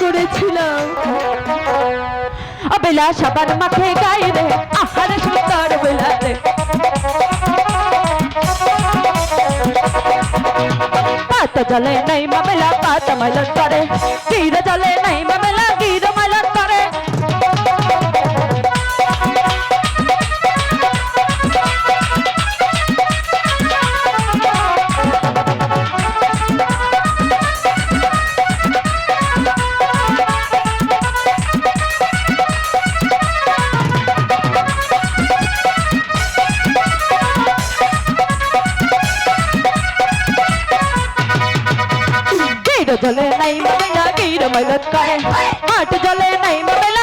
করেছিলাম। বেলা সাবান মাখে গায়ে রে আহার সুন্দর বেলাতে পাতা জলে নাই মামেলা, পাতা মাইলন করে, গির জলে নাই মামেলা, গির মাইলন করে গির জলে নাই মামেলা গির মাইলন করে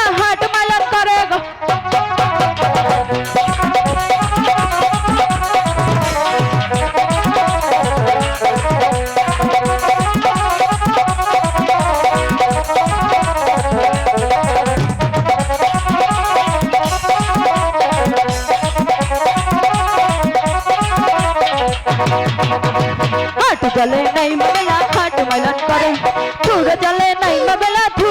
জলে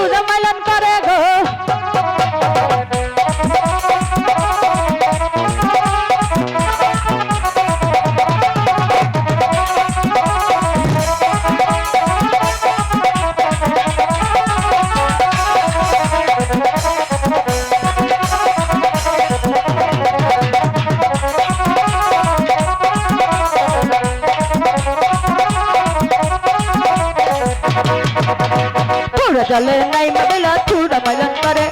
জলে নাই মামেলা থুর মাইলন করে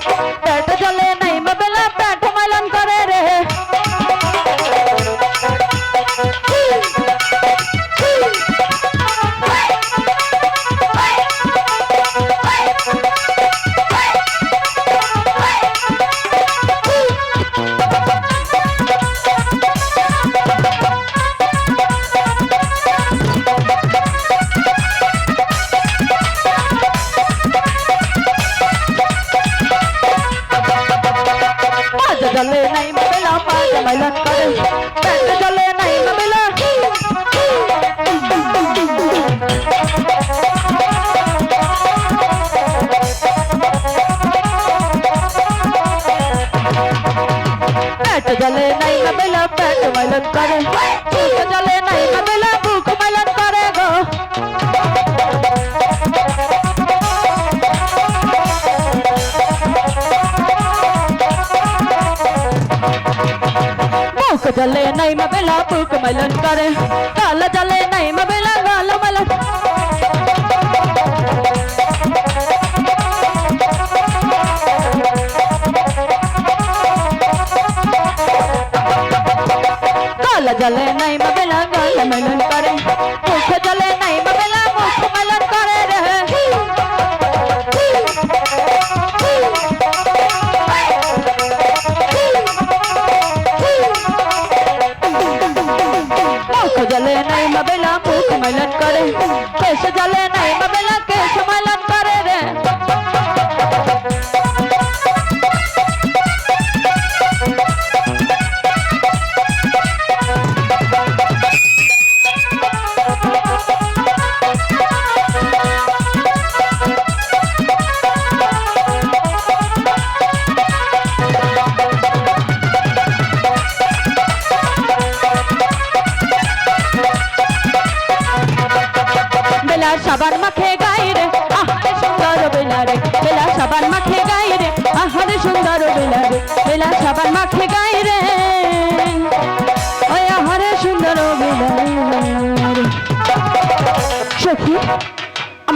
পাঁচ জলে নাই মামেলা পাঁচ মাইলন করে পেট জলে নাই মামেলা পেট জলে নাই মামেলা পেট মাইলন করে বুক জলে নাই মামেলা মুখ জলে নাই মাবেলা বুক মাইলন করে গাল জলে নাই মাবেলা গাল মাইলন গাল জলে নাই মাবেলা গাল মাইলন করে মুখ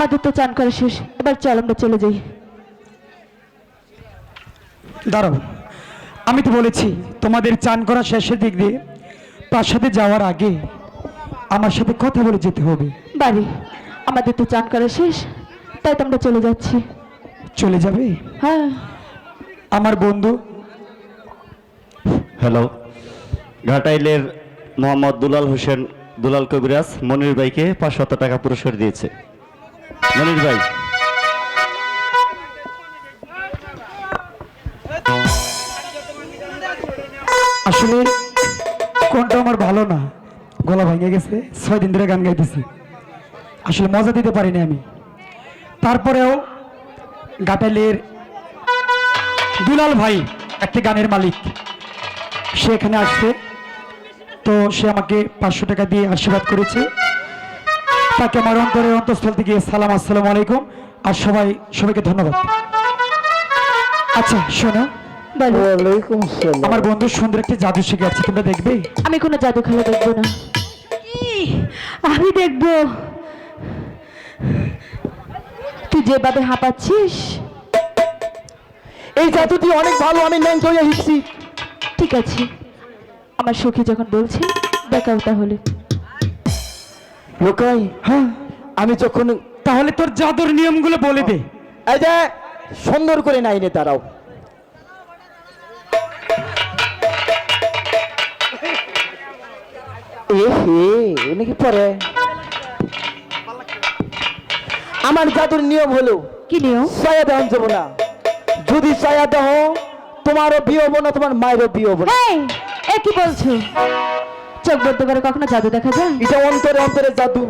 আমাদের তো চান করা শেষ। এবার চল আমরা চলে যাই। দাঁড়াও আমি তো বলেছি তোমাদের চান করা শেষের দিক দিয়ে প্রাসাদে যাওয়ার আগে আমার সাথে কথা বলে যেতে হবে। বাড়ি আমাদের তো চান করা শেষ তাই তো আমরা চলে যাচ্ছি। চলে যাবে? হ্যাঁ। আমার বন্ধু হ্যালো ঘাটাইলের মোহাম্মদ দুলাল হোসেন দুলাল কবিরাজ মনির ভাইকে পাঁচশত টাকা পুরস্কার দিয়েছে। মনির ভাই। আসলে কোনটা আমার ভালো না, গলা ভেঙে গেছে, ছয় দিন ধরে গান গাইতেছি। আসলে মজা দিতে পারিনি আমি। তারপরেও গাটালের দুলাল ভাই একটি গানের মালিক। সে এখানে আসছে, তো সে আমাকে পাঁচশো টাকা দিয়ে আশীর্বাদ করেছে। তাকে আমার অন্তরের অন্তঃস্থল থেকে সালাম আসসালামু আলাইকুম। আর সবাই সবাইকে ধন্যবাদ। আচ্ছা শোনো। আমার বন্ধু সুন্দর একটি জাদু শিখে আছে তোমরা দেখবে। আমি কোনো জাদু খেলা দেখব না। আমি দেখব। তুই যেভাবে হাঁপাচ্ছিস। এই জাদুটি অনেক ভালো আমি ন্যাংটো হয়ে শিখছি ঠিক আছে। আমার সখী যখন বলছে দেখাও তাহলে। লোকাই হ্যাঁ? আমি যখন তাহলে তোর জাদুর নিয়মগুলো বলে দে। এই যে সুন্দর করে নাইনে দাঁড়াও। এ কি পরে? আমার জাদুর নিয়ম হলো কি নিয়ম? ছায়া দেওয়া যাব না যদি ছায়া দেহ তোমারও বিয়ে হব না তোমার মায়েরও বিয়ে হব না। এ কি বলছো? চোখ বন্ধ করে কখনো জাদু দেখা যায়? এটা অন্তরে অন্তরে জাদু।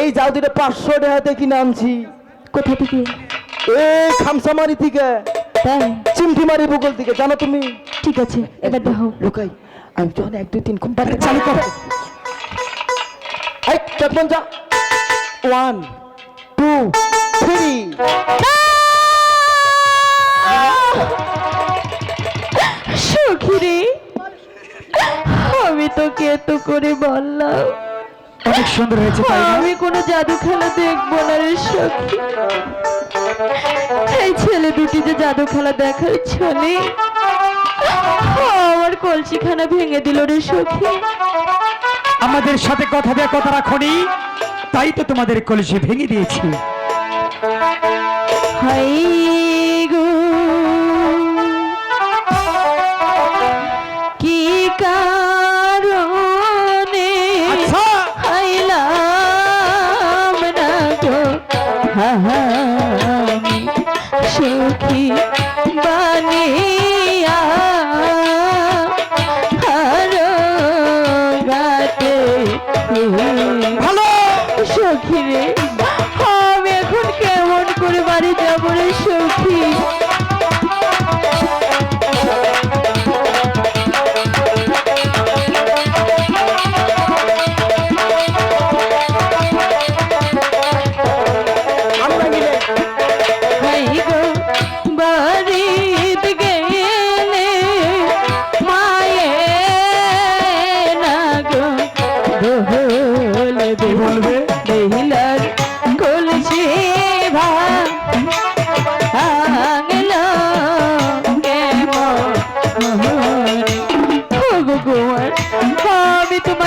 এই জাদুটা পাঁচশো টাকাতে কিনে আনছি। কোথা থেকে? এই খামসামারি থেকে। তাই? থেকে জানো তুমি? ঠিক আছে এবার দেখো লুকাই। আমি যখন এক দুই তিন চালু কর। এই চটমন যা। ওয়ান টু থ্রি সখী রে। তোকে এত করে বললাম। অনেক সুন্দর হয়েছে তাই না? আমি কোনো জাদু খেলা দেখব না রে সখী। এই ছেলে দুটি যে জাদু খেলা দেখার ছলে। আমার কলসিখানা ভেঙে দিল রে সখী। আমাদের সাথে কথা দেওয়া কথা রাখনি তাই তো তোমাদের কলসি ভেঙে দিয়েছি। হাই আমি সুখী বানিয়া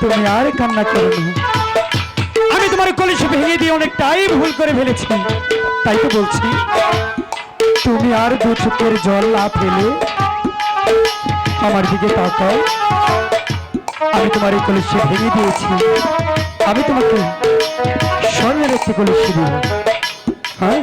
তুমি আর কান্না করো না। আমি তোমার কলিশে ভেঙে দিয়ে অনেকটাই ভুল করে ফেলেছি। তাই তো বলছি, তুমি আর দু চোখের জল না ফেলে আমার দিকে তাকাও। আমি তোমার এই কলসি ভেঙে দিয়েছি। আমি তোমাকে স্বর্ণের একটি কলসি দিব। হ্যাঁ?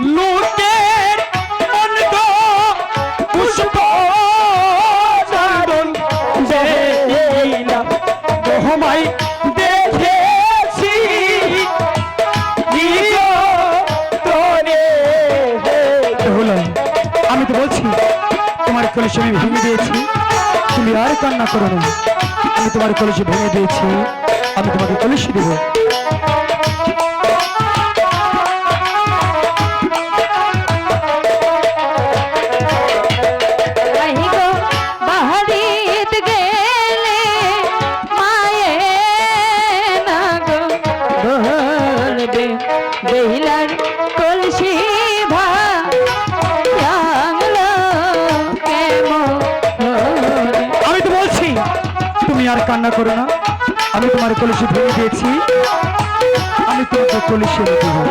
লোকের অন্ধ পুষ্প চন্দন দেইলা দহমাই দেখেছি। আমি। বলছি, তোমার কলসি আমি ভেঙে দিয়েছি। তুমি আর কান্না করো না। আমি তোমার কলসি ভেঙে দিয়েছি। আমি তোমাকে কলসি দেবো। আমি তোমার কলসি ভেঙে দিয়েছি। আমি তোমাকে কলসি দেবো।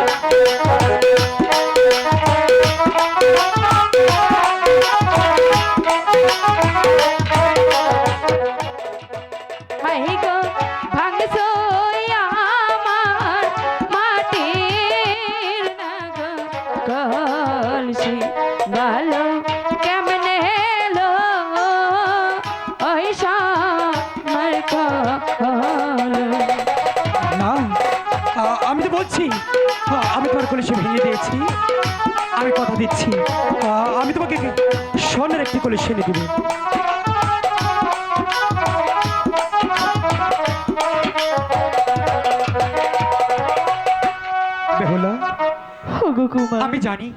কলসি ভেঙে দিয়েছি। আমি কথা দিচ্ছি। আমি তোমাকে স্বর্ণের একটি কলসি এনে দেবো। আমি জানি